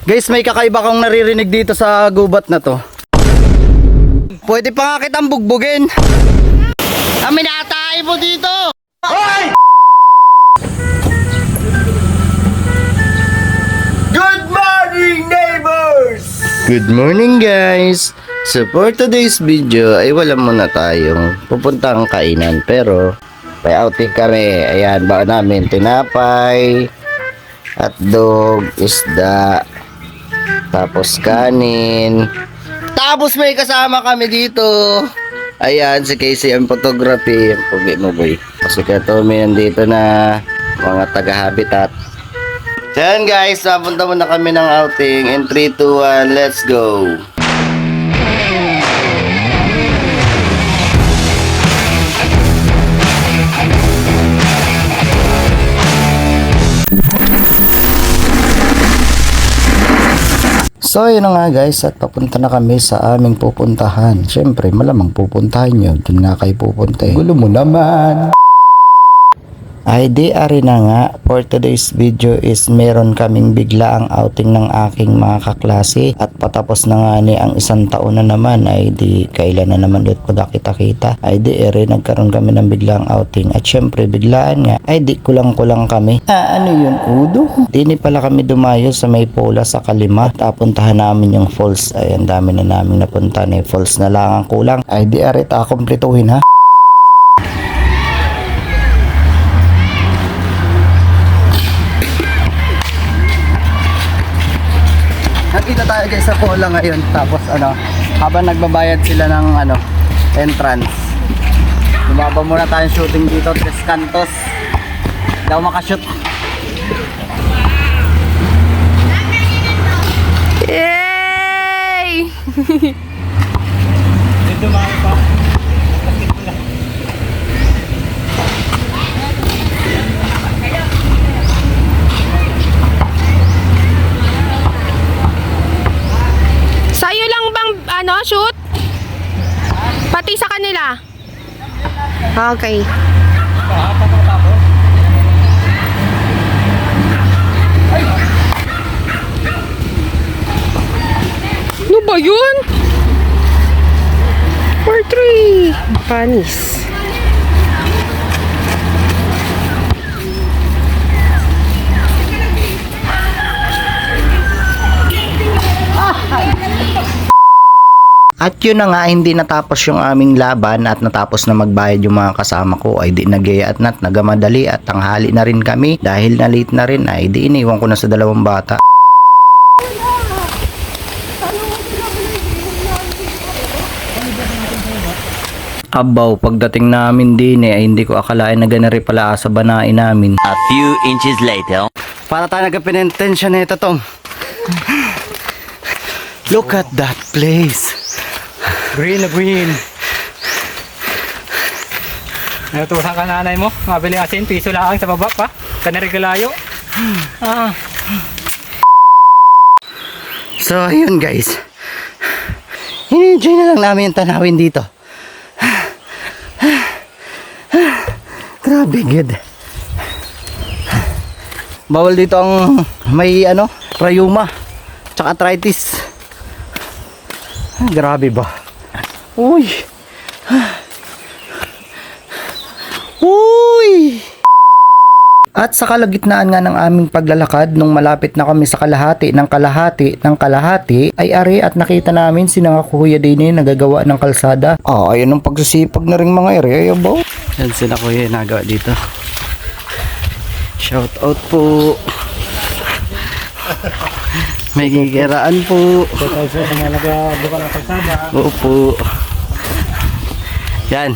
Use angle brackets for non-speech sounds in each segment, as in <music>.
Guys, may kakaiba kong naririnig dito sa gubat na to. Pwede pa nga kitang bugbugin. Kami natay mo dito! Good morning, neighbors! Good morning, guys! So, for today's video, ay wala muna tayong pupuntang kainan. Pero, may outing kami. Ayan, baka namin tinapay, hotdog, isda, tapos kanin. Tapos may kasama kami dito. Ayan, si ang photography. Ang mo, boy. Kasi katomi nandito na mga taga-habitat. So guys, napunta muna kami ng outing. In 3, 2, 1, let's go! So yun nga guys at papunta na kami sa aming pupuntahan. Siyempre malamang pupuntahan nyo. Doon nga kayo pupunta eh. Gulo mo naman. Ay di ari na nga. For today's video is meron kaming bigla ang outing ng aking mga kaklase. At patapos na nga ni ang isang taon na naman ay di kailan na naman ulit ko kita kita ay di ere nagkaroon kami ng biglang outing. At syempre biglaan nga. Ay di kulang-kulang kami. Ah ano yun udo? Di ni pala kami dumayo sa may pola sa kalima. Tapuntahan namin yung falls. Ay ang dami na namin napunta. Ni falls na lang ang kulang. Ay di ari ta kumpletuhin ha Nakita tayo guys sa Pola ngayon tapos ano habang nagbabayad sila ng ano entrance. Lumaba muna tayong shooting dito Tres Cantos. Daw makashoot. Yay! <laughs> Sa'yo lang ano, shoot? Pati sa kanila? Okay. Ano ba yun? For three. Panis. At yun na nga hindi natapos yung aming laban at natapos na magbayad yung mga kasama ko ay di nagaya at nat nagamadali at tanghali na rin kami dahil na late na rin ay di iniwan ko na sa dalawang bata. Abaw, pagdating namin din eh, ay hindi ko akalain na ganari pala sa banain namin. A few inches later. Para tayo nagka-penitensya na ito tong. Look at that place. Green na green. Natutusan ka nanay mo, mabili asin, piso lang sa baba pa. Kanarigalayo. Ah, So, ayun guys. In-enjoy na lang namin yung tanawin dito. Grabe, good. Bawal dito ang may ano, rayuma, tsaka arthritis. Ah, Grabe ba? Uy! Uy! At sa kalagitnaan nga ng aming paglalakad nung malapit na kami sa kalahati ng kalahati ng kalahati ay ari at nakita namin si nga kuya din nagagawa ng kalsada. Ah, ayun ang pagsisipag na rin mga ere. Ayaw ba? Yan sila kuya nagawa dito. Shout out po. May gigiraan po. tayo sa mga nagabuka ng kalsada. Oo po. Yan.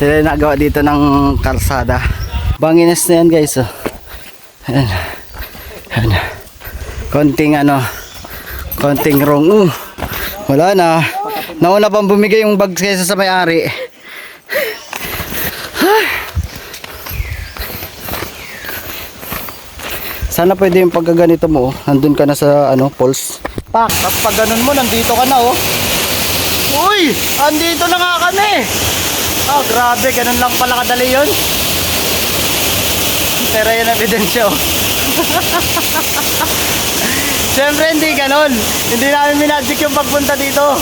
Sila nagawa dito ng kalsada. Banginas na yan guys. Oh. Yan. Yan. Konting ano. Konting wrong. Uh, wala na. Nauna pang bumigay yung bag kaysa sa may-ari. Sana pwede yung pagkaganito mo. oh. Nandun ka na sa ano, pulse. Pak, pag ganun mo, nandito ka na oh. Uy! Andito na nga kami! Oh, grabe, ganun lang pala kadali yun. Pero yun ang ebidensya oh. <laughs> Siyempre hindi ganon. Hindi namin minadjik yung pagpunta dito.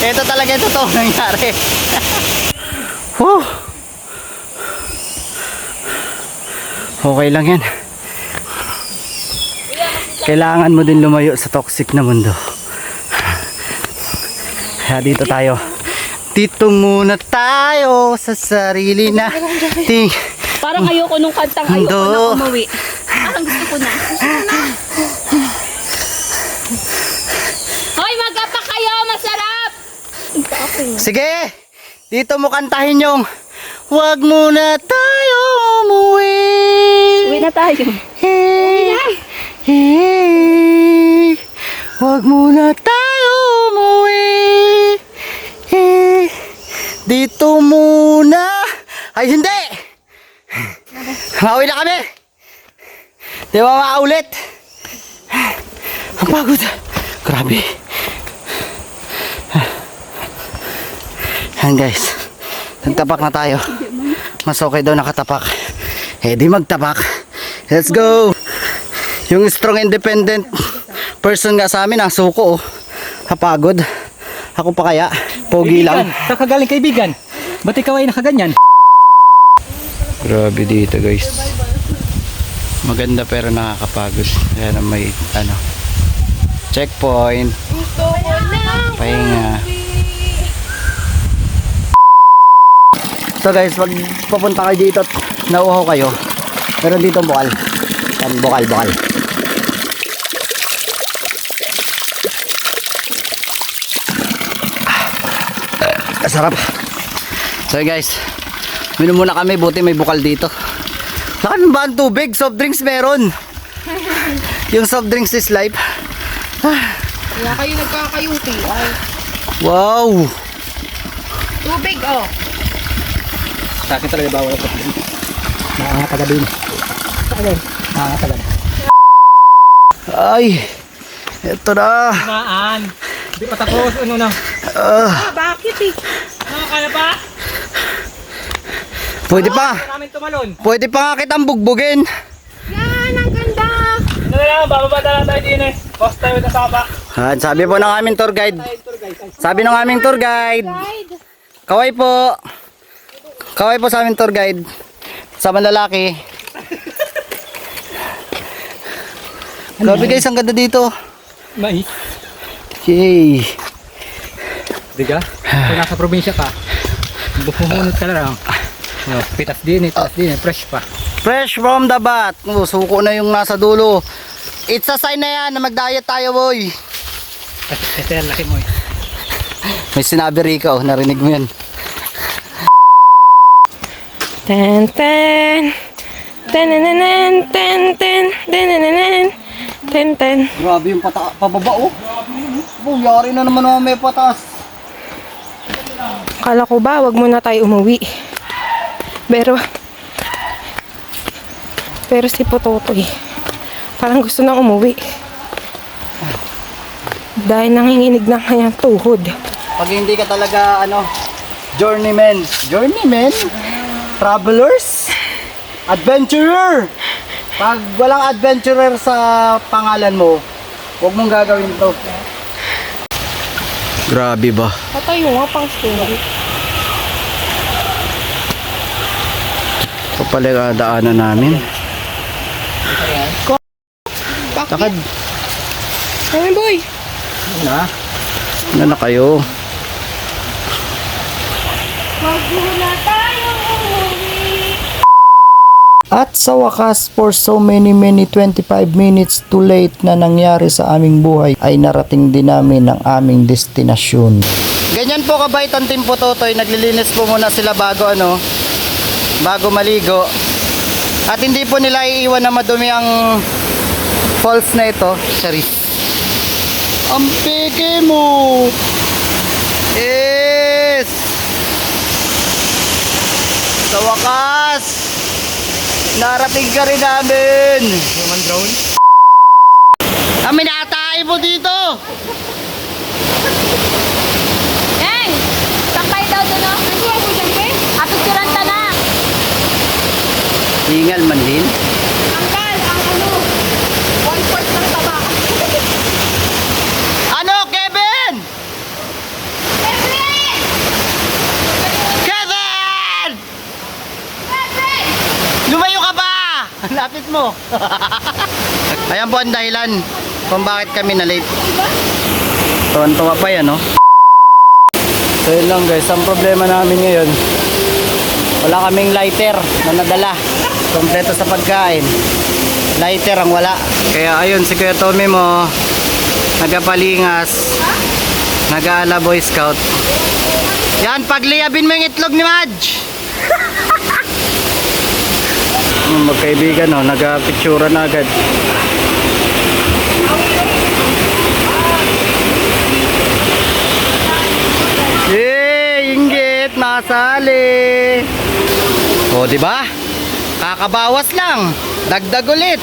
Ito talaga ito to <laughs> nangyari. <laughs> Whew. Okay lang yan. Kailangan mo din lumayo sa toxic na mundo. Kaya dito tayo. Dito muna tayo sa sarili na ting. Parang ayoko nung kantang ayoko Mundo. na umuwi. Parang gusto ko na. Hoy, magkapa kayo! Masarap! Sige! Dito mo kantahin yung Huwag muna tayo umuwi. Uwi na tayo. Hey, hey, Huwag muna tayo umuwi. Hey, dito muna. Ay, hindi! Mauwi na kami! Di ba makaulit? Ang pagod. Grabe. Yan guys. Nagtapak na tayo. Mas okay daw nakatapak. Eh di magtapak. Let's go! Yung strong independent person nga sa amin, ang suko oh. Kapagod. Ako pa kaya? Pogi lang. Kaibigan, Saan ka galing kaibigan? Ba't ikaw ay nakaganyan? Grabe dito guys. Maganda pero nakakapagod. Kaya may ano. Checkpoint. Pahinga. So guys, pag papunta kayo dito at nauuhaw kayo, meron dito bukal. Bukal, bukal. Ah, sarap. So guys, Minom muna kami, buti may bukal dito. Saan ba ang tubig? Soft drinks meron. <laughs> Yung soft drinks is life. Kaya kayo nagkakayuti. Ay, Wow! tubig, oh. Sa akin talaga bawal ako. Nakakagabi na. Saan? Nakakagabi. Ay! Ito na! Maan. Di pa tapos. Ano na? Ah, bakit eh? Ano kaya pa? Pwede pa! namin tumalon. Pwede pa nga kitang bugbugin! Yan, ang ganda. Ano na lang, bababa na lang tayo din eh. Post tayo na sapa. Han, sabi po ng aming tour guide. Sabi ng aming tour guide. Kaway po. Kaway po sa aming tour guide. Sa mga lalaki. Grabe guys, ang ganda dito. Mais. Yay! Diga? Kung nasa probinsya ka, buhunot ka na lang. No, pitas din eh, pitas din eh, fresh pa. Fresh from the bat. Oh, suko na yung nasa dulo. It's a sign na yan na mag-diet tayo, boy. Ito yan, laki mo eh. May sinabi Rico, narinig mo yan. Ten, ten. Ten, ten, ten, ten, ten, ten, ten, ten, ten, ten. Grabe yung pata pababa, oh. Oh, yari na naman ako may patas. Kala ko ba, wag muna tayo umuwi. Pero, pero si Pototoy, parang gusto nang umuwi. Dahil nanginginig ng kanyang tuhod. Pag hindi ka talaga, ano, journeyman. Journeyman? Travelers? Adventurer? Pag walang adventurer sa pangalan mo, huwag mong gagawin to. Grabe ba? Patayo nga pang story. Ito pala yung daanan namin. Takad. Kami boy. Na? Ano na kayo? At sa wakas, for so many many 25 minutes too late na nangyari sa aming buhay, ay narating din namin ang aming destinasyon. Ganyan po kabait ang Team Pototoy, naglilinis po muna sila bago ano, bago maligo. At hindi po nila iiwan na madumi ang falls na ito. Charis. Ang peke mo! Yes! Sa wakas! Narating ka rin namin! Human drone? Kami nakatay po dito! Eng! Sakay daw doon oh. Nagkuha ko dyan, pe? Apicturan ta na. Hingal man din. Angkal, ang ano? <laughs> Ayan po ang dahilan kung bakit kami na late. Tuwan-tuwa pa yan, no? So yun lang guys, ang problema namin ngayon, wala kaming lighter na nadala. Kompleto sa pagkain. Lighter ang wala. Kaya ayun, si Kuya Tommy mo, nagapalingas, nag-aala Boy Scout. Yan, pagliyabin mo yung itlog ni Madge. <laughs> Magkaibigan no, nagpictura na agad. Yay! Inggit! Nasali! O, di ba? Kakabawas lang. Dagdag ulit.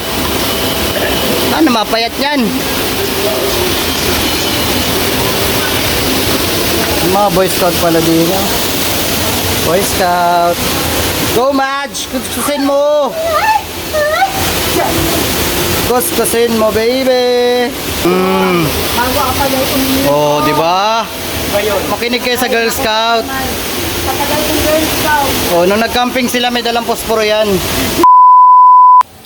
Ano, mapayat yan. Mga Boy Scout pala din. Boy Scout. Go, Madge! Kuskusin mo! Kuskusin mo, baby! Mm. Oh, di ba? Makinig kayo sa Girl Scout. Oh, nung nag-camping sila, may dalang posporo yan.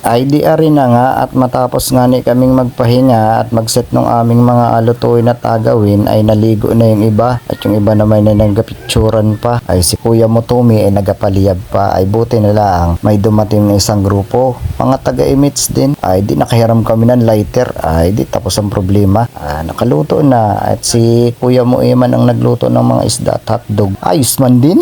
IDR rin na nga at matapos nga ni kaming magpahinga at magset ng aming mga alutuin at agawin ay naligo na yung iba at yung iba naman na nagapicturan pa. Ay si Kuya Motomi ay nagapaliyab pa. Ay buti na lang may dumating na isang grupo. Mga taga-emits din. Ay di nakahiram kami ng lighter. Ay di tapos ang problema. Ah, nakaluto na. At si Kuya Mo Eman ang nagluto ng mga isda at hotdog. Ayos man din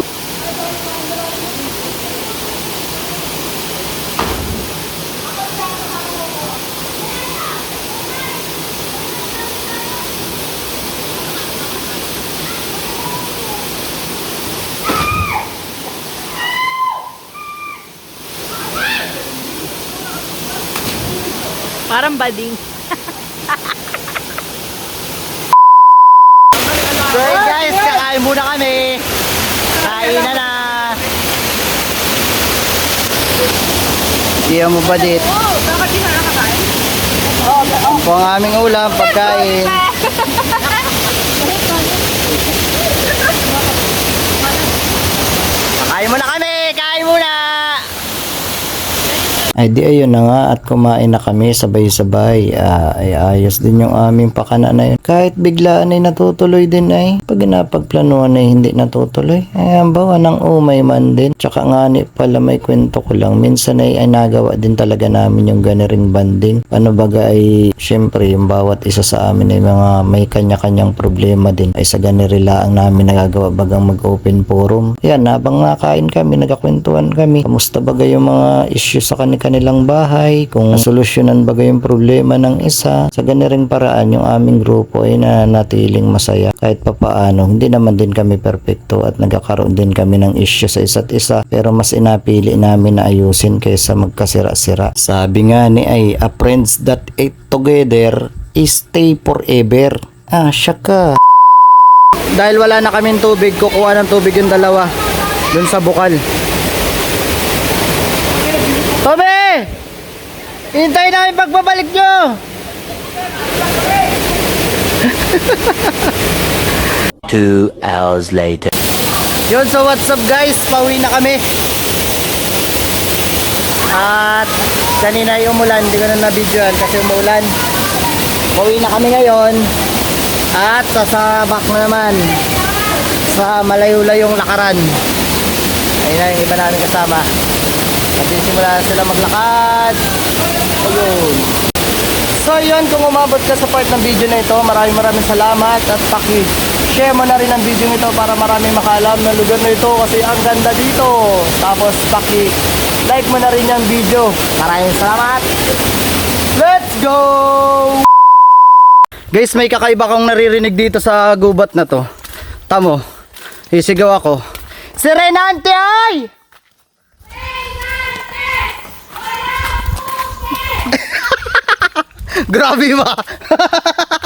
Parang bading. So hey guys, kakain muna kami. Kain na na. Iyan mo ba dit? Ang po ang aming ulam, pagkain. Kain muna kami! Kain muna! Ay di ayun na nga at kumain na kami sabay-sabay. Ah, ay ayos din yung aming pakana na yun. Kahit biglaan ay natutuloy din ay. Pag napagplanuhan ay hindi natutuloy. Ay ang bawa ng umay man din. Tsaka nga ni pala may kwento ko lang. Minsan ay, ay nagawa din talaga namin yung ganiring banding. Ano baga ay syempre yung bawat isa sa amin ay mga may kanya-kanyang problema din. Ay sa ganirila ang namin nagagawa bagang mag-open forum. Yan, habang nakain kami, nagkakwentuhan kami. Kamusta baga yung mga issue sa kani kanilang bahay, kung nasolusyonan baga yung problema ng isa. Sa ganiring paraan, yung aming grupo ay nanatiling masaya. Kahit papaano, hindi naman din kami perfecto at nagkakaroon din kami ng issue sa isa't isa. Pero mas inapili namin na ayusin kaysa magkasira-sira. Sabi nga ni ay, a friends that ate together is stay forever. Ah, siya ka. Dahil wala na kaming tubig, kukuha ng tubig yung dalawa. Dun sa bukal. Hintay namin pagbabalik nyo! Two hours later. Yun, so what's up guys? Pauwi na kami. At kanina yung umulan, hindi ko na na-videoan kasi umulan. Pauwi na kami ngayon. At sasabak na naman sa malayo-layong lakaran. Ayun na yung iba namin kasama. Nagsisimula na sila maglakad. Ayun. So yun, kung umabot ka sa part ng video na ito, maraming maraming salamat at paki share mo na rin ang video ito para maraming makaalam ng lugar na ito kasi ang ganda dito. Tapos paki like mo na rin yung video. Maraming salamat. Let's go! Guys, may kakaiba kong naririnig dito sa gubat na to. Tamo, isigaw ako. Serenante ay! Grabe ba? <laughs>